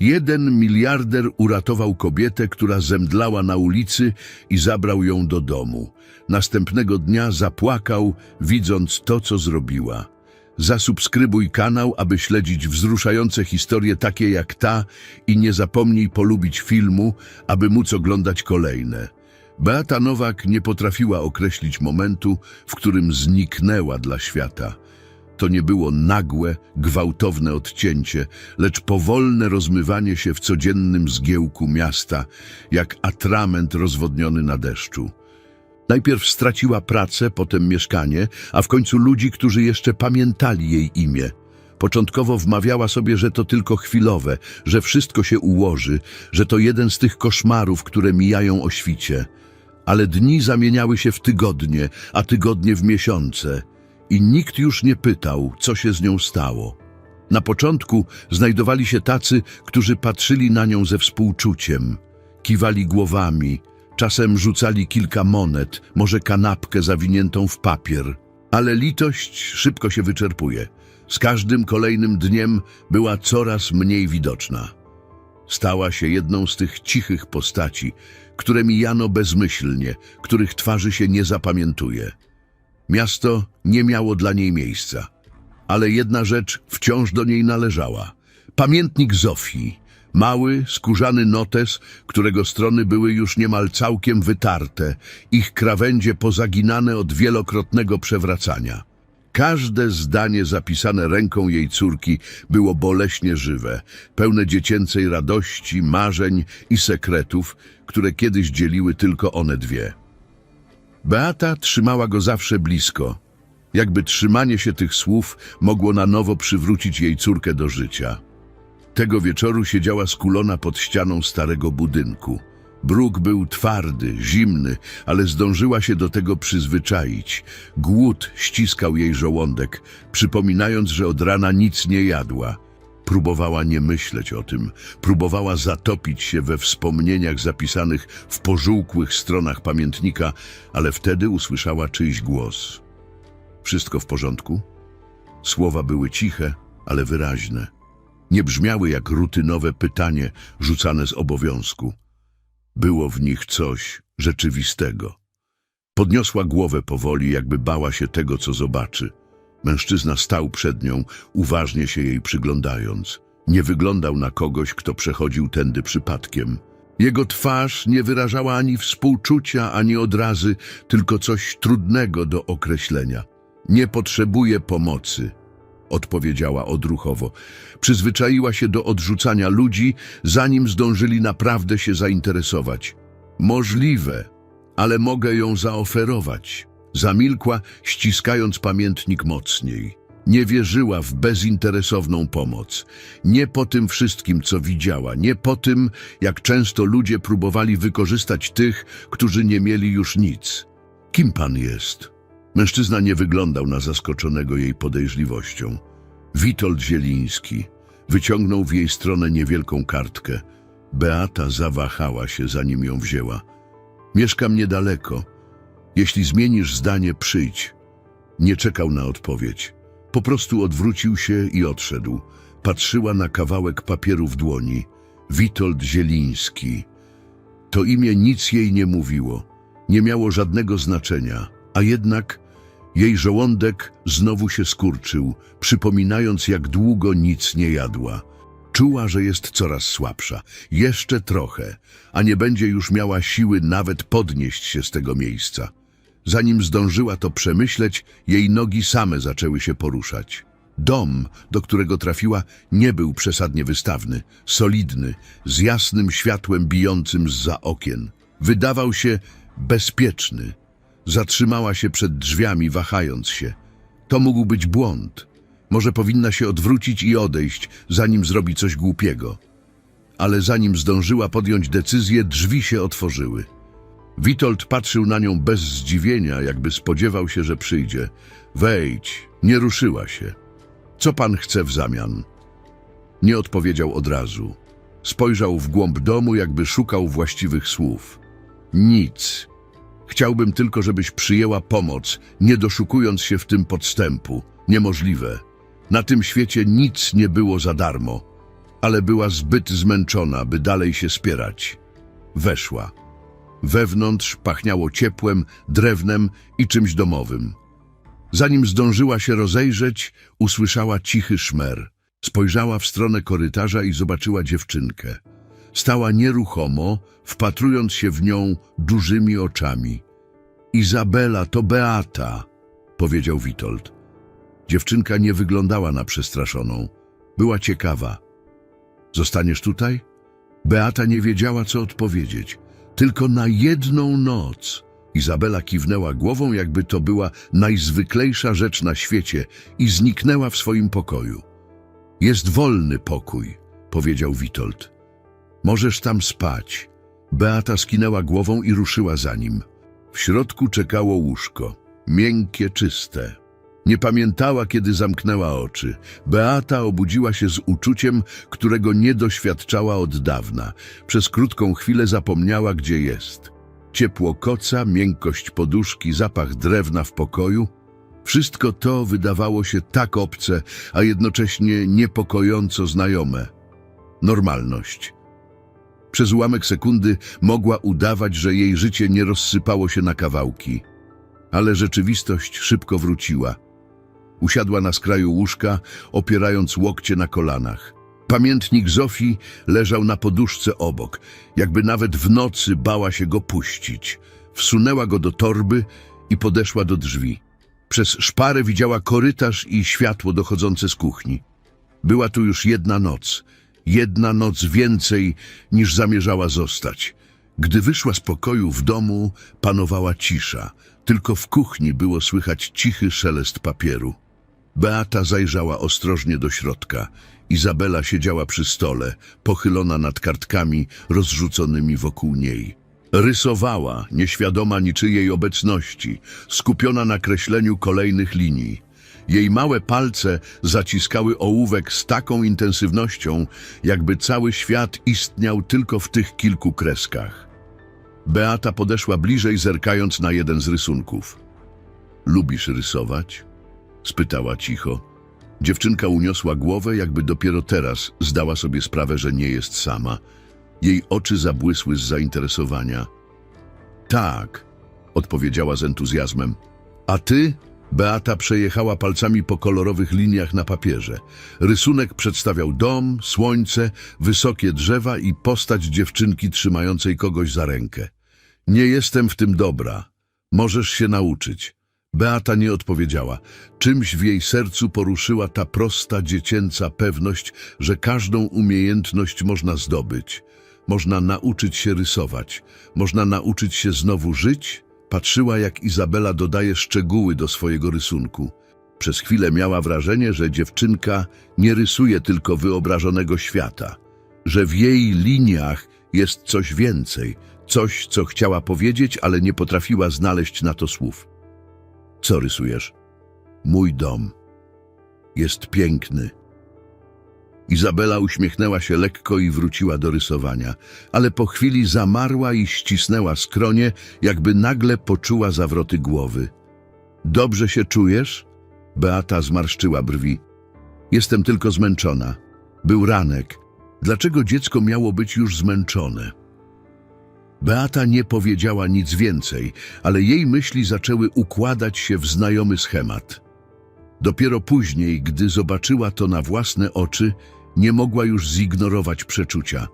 Jeden miliarder uratował kobietę, która zemdlała na ulicy i zabrał ją do domu. Następnego dnia zapłakał, widząc to, co zrobiła. Zasubskrybuj kanał, aby śledzić wzruszające historie takie jak ta i nie zapomnij polubić filmu, aby móc oglądać kolejne. Beata Nowak nie potrafiła określić momentu, w którym zniknęła dla świata. To nie było nagłe, gwałtowne odcięcie, lecz powolne rozmywanie się w codziennym zgiełku miasta, jak atrament rozwodniony na deszczu. Najpierw straciła pracę, potem mieszkanie, a w końcu ludzi, którzy jeszcze pamiętali jej imię. Początkowo wmawiała sobie, że to tylko chwilowe, że wszystko się ułoży, że to jeden z tych koszmarów, które mijają o świcie. Ale dni zamieniały się w tygodnie, a tygodnie w miesiące. I nikt już nie pytał, co się z nią stało. Na początku znajdowali się tacy, którzy patrzyli na nią ze współczuciem. Kiwali głowami, czasem rzucali kilka monet, może kanapkę zawiniętą w papier. Ale litość szybko się wyczerpuje. Z każdym kolejnym dniem była coraz mniej widoczna. Stała się jedną z tych cichych postaci, które mijano bezmyślnie, których twarzy się nie zapamiętuje. Miasto nie miało dla niej miejsca, ale jedna rzecz wciąż do niej należała. Pamiętnik Zofii, mały, skórzany notes, którego strony były już niemal całkiem wytarte, ich krawędzie pozaginane od wielokrotnego przewracania. Każde zdanie zapisane ręką jej córki było boleśnie żywe, pełne dziecięcej radości, marzeń i sekretów, które kiedyś dzieliły tylko one dwie. Beata trzymała go zawsze blisko, jakby trzymanie się tych słów mogło na nowo przywrócić jej córkę do życia. Tego wieczoru siedziała skulona pod ścianą starego budynku. Bruk był twardy, zimny, ale zdążyła się do tego przyzwyczaić. Głód ściskał jej żołądek, przypominając, że od rana nic nie jadła. Próbowała nie myśleć o tym, próbowała zatopić się we wspomnieniach zapisanych w pożółkłych stronach pamiętnika, ale wtedy usłyszała czyjś głos. Wszystko w porządku? Słowa były ciche, ale wyraźne. Nie brzmiały jak rutynowe pytanie rzucane z obowiązku. Było w nich coś rzeczywistego. Podniosła głowę powoli, jakby bała się tego, co zobaczy. Mężczyzna stał przed nią, uważnie się jej przyglądając. Nie wyglądał na kogoś, kto przechodził tędy przypadkiem. Jego twarz nie wyrażała ani współczucia, ani odrazy, tylko coś trudnego do określenia. Nie potrzebuje pomocy, odpowiedziała odruchowo. Przyzwyczaiła się do odrzucania ludzi, zanim zdążyli naprawdę się zainteresować. Możliwe, ale mogę ją zaoferować. Zamilkła, ściskając pamiętnik mocniej. Nie wierzyła w bezinteresowną pomoc. Nie po tym wszystkim, co widziała, nie po tym, jak często ludzie próbowali wykorzystać tych, którzy nie mieli już nic. Kim pan jest? Mężczyzna nie wyglądał na zaskoczonego jej podejrzliwością. Witold Zieliński wyciągnął w jej stronę niewielką kartkę. Beata zawahała się, zanim ją wzięła. Mieszkam niedaleko. Jeśli zmienisz zdanie, przyjdź. Nie czekał na odpowiedź. Po prostu odwrócił się i odszedł. Patrzyła na kawałek papieru w dłoni. Witold Zieliński. To imię nic jej nie mówiło. Nie miało żadnego znaczenia, a jednak jej żołądek znowu się skurczył, przypominając, jak długo nic nie jadła. Czuła, że jest coraz słabsza. Jeszcze trochę, a nie będzie już miała siły nawet podnieść się z tego miejsca. Zanim zdążyła to przemyśleć, jej nogi same zaczęły się poruszać. Dom, do którego trafiła, nie był przesadnie wystawny, solidny, z jasnym światłem bijącym zza okien. Wydawał się bezpieczny. Zatrzymała się przed drzwiami, wahając się. To mógł być błąd. Może powinna się odwrócić i odejść, zanim zrobi coś głupiego. Ale zanim zdążyła podjąć decyzję, drzwi się otworzyły. Witold patrzył na nią bez zdziwienia, jakby spodziewał się, że przyjdzie. Wejdź, nie ruszyła się. Co pan chce w zamian? Nie odpowiedział od razu. Spojrzał w głąb domu, jakby szukał właściwych słów. Nic. Chciałbym tylko, żebyś przyjęła pomoc, nie doszukując się w tym podstępu. Niemożliwe. Na tym świecie nic nie było za darmo. ale była zbyt zmęczona, by dalej się spierać. Weszła. Wewnątrz pachniało ciepłem, drewnem i czymś domowym. Zanim zdążyła się rozejrzeć, usłyszała cichy szmer. Spojrzała w stronę korytarza i zobaczyła dziewczynkę. Stała nieruchomo, wpatrując się w nią dużymi oczami. Izabela, to Beata, powiedział Witold. Dziewczynka nie wyglądała na przestraszoną. Była ciekawa. Zostaniesz tutaj? Beata nie wiedziała, co odpowiedzieć. Tylko na jedną noc. Izabela kiwnęła głową, jakby to była najzwyklejsza rzecz na świecie i zniknęła w swoim pokoju. Jest wolny pokój, powiedział Witold. Możesz tam spać. Beata skinęła głową i ruszyła za nim. W środku czekało łóżko, miękkie, czyste. Nie pamiętała, kiedy zamknęła oczy. Beata obudziła się z uczuciem, którego nie doświadczała od dawna. Przez krótką chwilę zapomniała, gdzie jest. Ciepło koca, miękkość poduszki, zapach drewna w pokoju. Wszystko to wydawało się tak obce, a jednocześnie niepokojąco znajome. Normalność. Przez ułamek sekundy mogła udawać, że jej życie nie rozsypało się na kawałki. Ale rzeczywistość szybko wróciła. Usiadła na skraju łóżka, opierając łokcie na kolanach. Pamiętnik Zofii leżał na poduszce obok, jakby nawet w nocy bała się go puścić. Wsunęła go do torby i podeszła do drzwi. Przez szparę widziała korytarz i światło dochodzące z kuchni. Była tu już jedna noc, jedna noc więcej niż zamierzała zostać. Gdy wyszła z pokoju w domu, panowała cisza. Tylko w kuchni było słychać cichy szelest papieru. Beata zajrzała ostrożnie do środka. Izabela siedziała przy stole, pochylona nad kartkami rozrzuconymi wokół niej. Rysowała, nieświadoma niczyjej obecności, skupiona na kreśleniu kolejnych linii. Jej małe palce zaciskały ołówek z taką intensywnością, jakby cały świat istniał tylko w tych kilku kreskach. Beata podeszła bliżej, zerkając na jeden z rysunków. Lubisz rysować? Spytała cicho. Dziewczynka uniosła głowę, jakby dopiero teraz zdała sobie sprawę, że nie jest sama. Jej oczy zabłysły z zainteresowania. Tak, odpowiedziała z entuzjazmem. A ty? Beata przejechała palcami po kolorowych liniach na papierze. Rysunek przedstawiał dom, słońce, wysokie drzewa i postać dziewczynki trzymającej kogoś za rękę. Nie jestem w tym dobra. Możesz się nauczyć. Beata nie odpowiedziała. Czymś w jej sercu poruszyła ta prosta, dziecięca pewność, że każdą umiejętność można zdobyć. Można nauczyć się rysować, można nauczyć się znowu żyć. Patrzyła, jak Izabela dodaje szczegóły do swojego rysunku. Przez chwilę miała wrażenie, że dziewczynka nie rysuje tylko wyobrażonego świata, że w jej liniach jest coś więcej, coś, co chciała powiedzieć, ale nie potrafiła znaleźć na to słów. Co rysujesz? Mój dom. Jest piękny. Izabela uśmiechnęła się lekko i wróciła do rysowania, ale po chwili zamarła i ścisnęła skronie, jakby nagle poczuła zawroty głowy. Dobrze się czujesz? Beata zmarszczyła brwi. Jestem tylko zmęczona. Był ranek. Dlaczego dziecko miało być już zmęczone? Beata nie powiedziała nic więcej, ale jej myśli zaczęły układać się w znajomy schemat. Dopiero później, gdy zobaczyła to na własne oczy, nie mogła już zignorować przeczucia.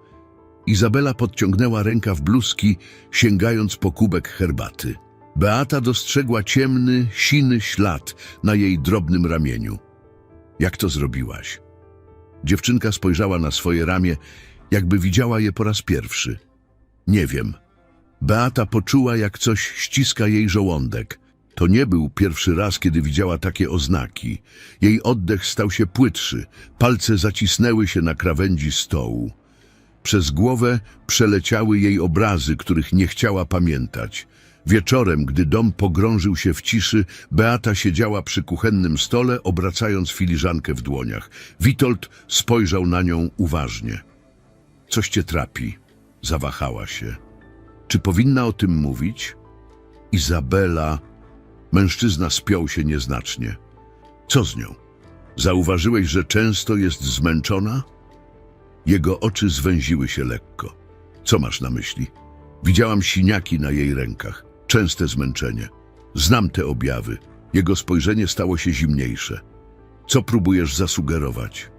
Izabela podciągnęła rękaw bluzki, sięgając po kubek herbaty. Beata dostrzegła ciemny, siny ślad na jej drobnym ramieniu. Jak to zrobiłaś? Dziewczynka spojrzała na swoje ramię, jakby widziała je po raz pierwszy. Nie wiem. Beata poczuła, jak coś ściska jej żołądek. To nie był pierwszy raz, kiedy widziała takie oznaki. Jej oddech stał się płytszy, palce zacisnęły się na krawędzi stołu. Przez głowę przeleciały jej obrazy, których nie chciała pamiętać. Wieczorem, gdy dom pogrążył się w ciszy, Beata siedziała przy kuchennym stole, obracając filiżankę w dłoniach. Witold spojrzał na nią uważnie. Coś cię trapi. Zawahała się. Czy powinna o tym mówić? Izabela... Mężczyzna spiął się nieznacznie. Co z nią? Zauważyłeś, że często jest zmęczona? Jego oczy zwęziły się lekko. Co masz na myśli? Widziałam siniaki na jej rękach, częste zmęczenie. Znam te objawy. Jego spojrzenie stało się zimniejsze. Co próbujesz zasugerować?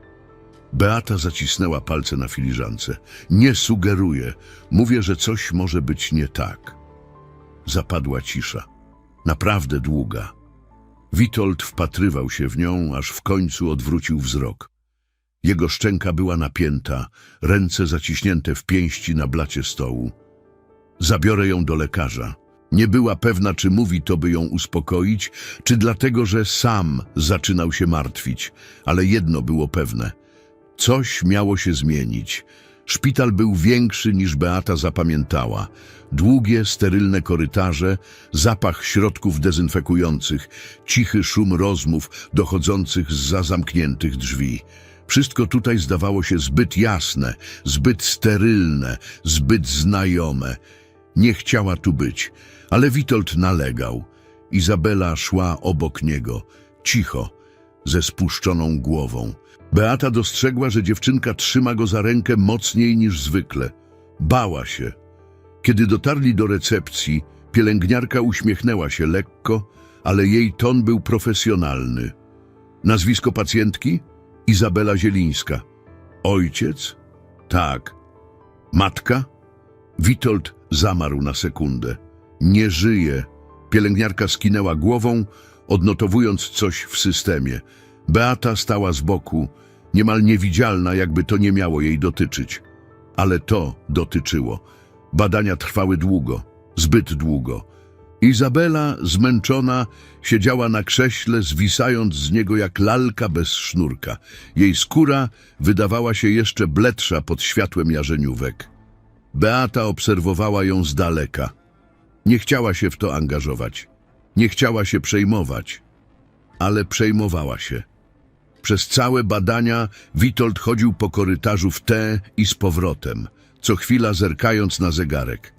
Beata zacisnęła palce na filiżance. Nie sugeruję. Mówię, że coś może być nie tak. Zapadła cisza. Naprawdę długa. Witold wpatrywał się w nią, aż w końcu odwrócił wzrok. Jego szczęka była napięta, ręce zaciśnięte w pięści na blacie stołu. Zabiorę ją do lekarza. Nie była pewna, czy mówi to, by ją uspokoić, czy dlatego, że sam zaczynał się martwić. Ale jedno było pewne. Coś miało się zmienić. Szpital był większy niż Beata zapamiętała. Długie, sterylne korytarze, zapach środków dezynfekujących, cichy szum rozmów dochodzących z zamkniętych drzwi. Wszystko tutaj zdawało się zbyt jasne, zbyt sterylne, zbyt znajome. Nie chciała tu być, ale Witold nalegał. Izabela szła obok niego, cicho, ze spuszczoną głową. Beata dostrzegła, że dziewczynka trzyma go za rękę mocniej niż zwykle. Bała się. Kiedy dotarli do recepcji, pielęgniarka uśmiechnęła się lekko, ale jej ton był profesjonalny. Nazwisko pacjentki? Izabela Zielińska. Ojciec? Tak. Matka? Witold zamarł na sekundę. Nie żyje. Pielęgniarka skinęła głową, odnotowując coś w systemie. Beata stała z boku, niemal niewidzialna, jakby to nie miało jej dotyczyć. Ale to dotyczyło. Badania trwały długo, zbyt długo. Izabela, zmęczona, siedziała na krześle, zwisając z niego jak lalka bez sznurka. Jej skóra wydawała się jeszcze bledsza pod światłem jarzeniówek. Beata obserwowała ją z daleka. Nie chciała się w to angażować. Nie chciała się przejmować. Ale przejmowała się. Przez całe badania Witold chodził po korytarzu w te i z powrotem, co chwila zerkając na zegarek.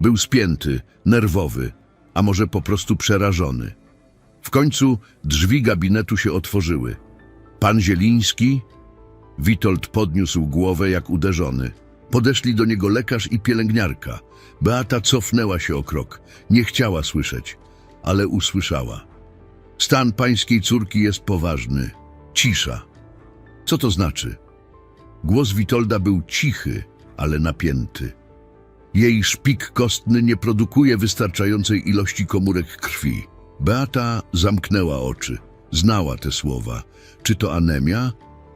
Był spięty, nerwowy, a może po prostu przerażony. W końcu drzwi gabinetu się otworzyły. Pan Zieliński? Witold podniósł głowę jak uderzony. Podeszli do niego lekarz i pielęgniarka. Beata cofnęła się o krok. Nie chciała słyszeć, ale usłyszała. Stan pańskiej córki jest poważny. Cisza. Co to znaczy? Głos Witolda był cichy, ale napięty. Jej szpik kostny nie produkuje wystarczającej ilości komórek krwi. Beata zamknęła oczy. Znała te słowa. Czy to anemia?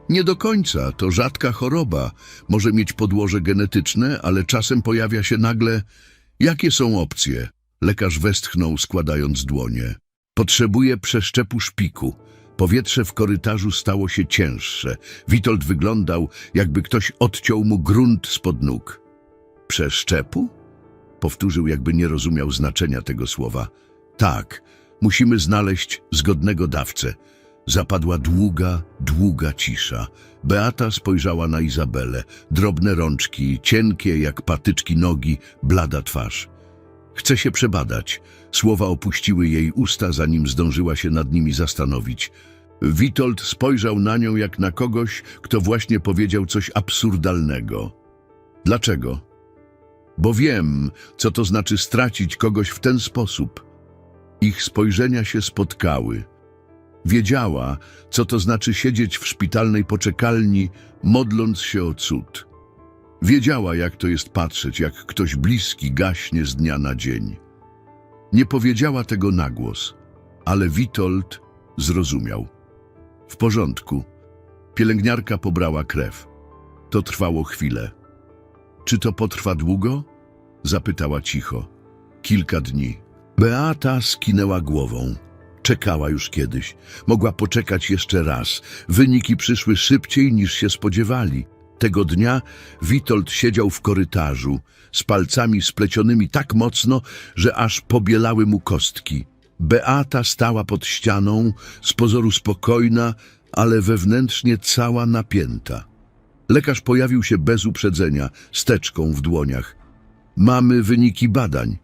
Nie do końca. To rzadka choroba. Może mieć podłoże genetyczne, ale czasem pojawia się nagle... Jakie są opcje? Lekarz westchnął, składając dłonie. Potrzebuje przeszczepu szpiku. Powietrze w korytarzu stało się cięższe. Witold wyglądał, jakby ktoś odciął mu grunt spod nóg. Przeszczepu? Powtórzył, jakby nie rozumiał znaczenia tego słowa. Tak, musimy znaleźć zgodnego dawcę. Zapadła długa, długa cisza. Beata spojrzała na Izabelę. Drobne rączki, cienkie jak patyczki nogi, blada twarz. Chce się przebadać. Słowa opuściły jej usta, zanim zdążyła się nad nimi zastanowić. Witold spojrzał na nią jak na kogoś, kto właśnie powiedział coś absurdalnego. Dlaczego? Bo wiem, co to znaczy stracić kogoś w ten sposób. Ich spojrzenia się spotkały. Wiedziała, co to znaczy siedzieć w szpitalnej poczekalni, modląc się o cud. Wiedziała, jak to jest patrzeć, jak ktoś bliski gaśnie z dnia na dzień. Nie powiedziała tego na głos, ale Witold zrozumiał. W porządku. Pielęgniarka pobrała krew. To trwało chwilę. Czy to potrwa długo? Zapytała cicho. Kilka dni. Beata skinęła głową. Czekała już kiedyś. Mogła poczekać jeszcze raz. Wyniki przyszły szybciej niż się spodziewali. Tego dnia Witold siedział w korytarzu, z palcami splecionymi tak mocno, że aż pobielały mu kostki. Beata stała pod ścianą, z pozoru spokojna, ale wewnętrznie cała napięta. Lekarz pojawił się bez uprzedzenia, steczką w dłoniach. Mamy wyniki badań.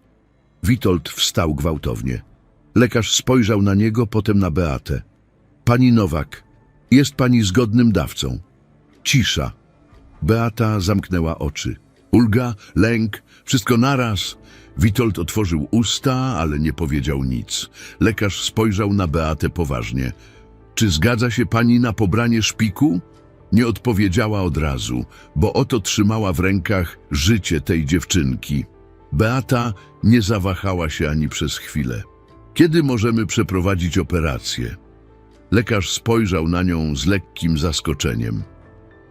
Witold wstał gwałtownie. Lekarz spojrzał na niego, potem na Beatę. Pani Nowak, jest pani zgodnym dawcą. Cisza. Beata zamknęła oczy. Ulga, lęk, wszystko naraz. Witold otworzył usta, ale nie powiedział nic. Lekarz spojrzał na Beatę poważnie. Czy zgadza się pani na pobranie szpiku? Nie odpowiedziała od razu, bo oto trzymała w rękach życie tej dziewczynki. Beata nie zawahała się ani przez chwilę. Kiedy możemy przeprowadzić operację? Lekarz spojrzał na nią z lekkim zaskoczeniem.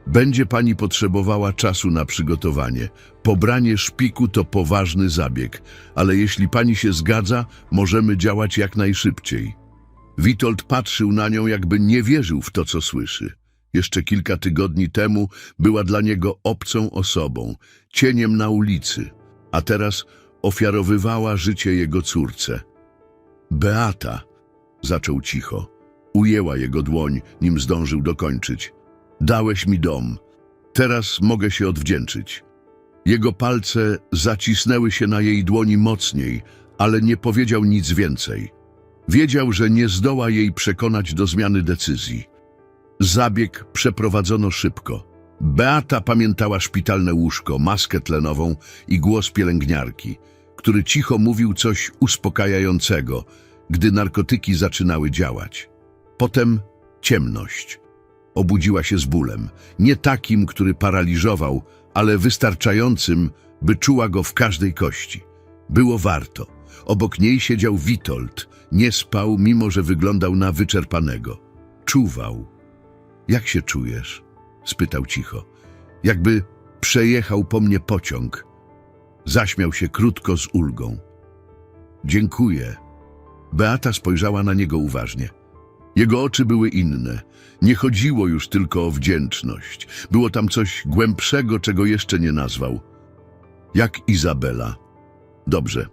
Będzie pani potrzebowała czasu na przygotowanie. Pobranie szpiku to poważny zabieg, ale jeśli pani się zgadza, możemy działać jak najszybciej. Witold patrzył na nią, jakby nie wierzył w to, co słyszy. Jeszcze kilka tygodni temu była dla niego obcą osobą, cieniem na ulicy, a teraz ofiarowywała życie jego córce. Beata, zaczął cicho, ujęła jego dłoń, nim zdążył dokończyć. Dałeś mi dom, teraz mogę się odwdzięczyć. Jego palce zacisnęły się na jej dłoni mocniej, ale nie powiedział nic więcej. Wiedział, że nie zdoła jej przekonać do zmiany decyzji. Zabieg przeprowadzono szybko. Beata pamiętała szpitalne łóżko, maskę tlenową i głos pielęgniarki, który cicho mówił coś uspokajającego, gdy narkotyki zaczynały działać. Potem ciemność. Obudziła się z bólem, nie takim, który paraliżował, ale wystarczającym, by czuła go w każdej kości. Było warto. Obok niej siedział Witold. Nie spał, mimo że wyglądał na wyczerpanego. Czuwał. Jak się czujesz? spytał cicho. Jakby przejechał po mnie pociąg. Zaśmiał się krótko z ulgą. Dziękuję. Beata spojrzała na niego uważnie. Jego oczy były inne. Nie chodziło już tylko o wdzięczność. Było tam coś głębszego, czego jeszcze nie nazwał. Jak Izabela. Dobrze.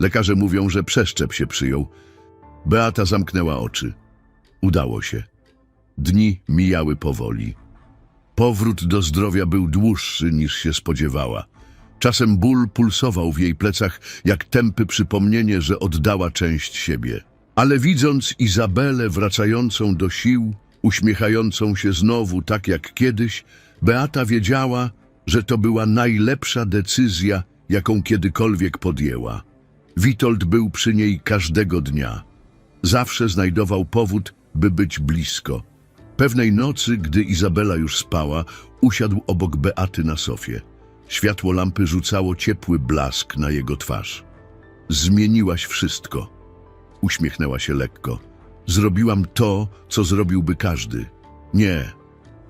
Lekarze mówią, że przeszczep się przyjął. Beata zamknęła oczy. Udało się. Dni mijały powoli. Powrót do zdrowia był dłuższy niż się spodziewała. Czasem ból pulsował w jej plecach, jak tępy przypomnienie, że oddała część siebie. Ale widząc Izabelę wracającą do sił, uśmiechającą się znowu tak jak kiedyś, Beata wiedziała, że to była najlepsza decyzja, jaką kiedykolwiek podjęła. Witold był przy niej każdego dnia. Zawsze znajdował powód, by być blisko. Pewnej nocy, gdy Izabela już spała, usiadł obok Beaty na sofie. Światło lampy rzucało ciepły blask na jego twarz. Zmieniłaś wszystko. Uśmiechnęła się lekko. Zrobiłam to, co zrobiłby każdy. Nie,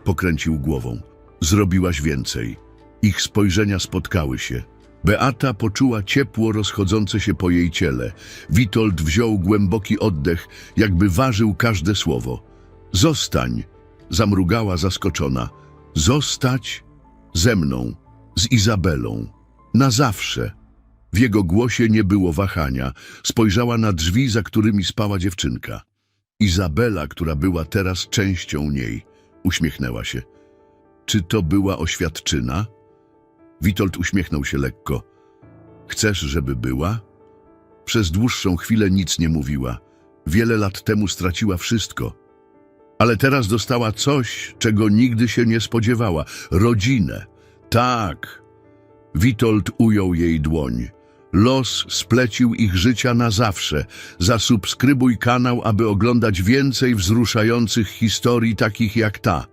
pokręcił głową. Zrobiłaś więcej. Ich spojrzenia spotkały się. Beata poczuła ciepło rozchodzące się po jej ciele. Witold wziął głęboki oddech, jakby ważył każde słowo. Zostań, zamrugała zaskoczona. Zostać ze mną, z Izabelą. Na zawsze. W jego głosie nie było wahania. Spojrzała na drzwi, za którymi spała dziewczynka. Izabela, która była teraz częścią niej, uśmiechnęła się. Czy to była oświadczyna? Witold uśmiechnął się lekko. Chcesz, żeby była? Przez dłuższą chwilę nic nie mówiła. Wiele lat temu straciła wszystko. Ale teraz dostała coś, czego nigdy się nie spodziewała. Rodzinę. Tak. Witold ujął jej dłoń. Los splecił ich życia na zawsze. Zasubskrybuj kanał, aby oglądać więcej wzruszających historii takich jak ta.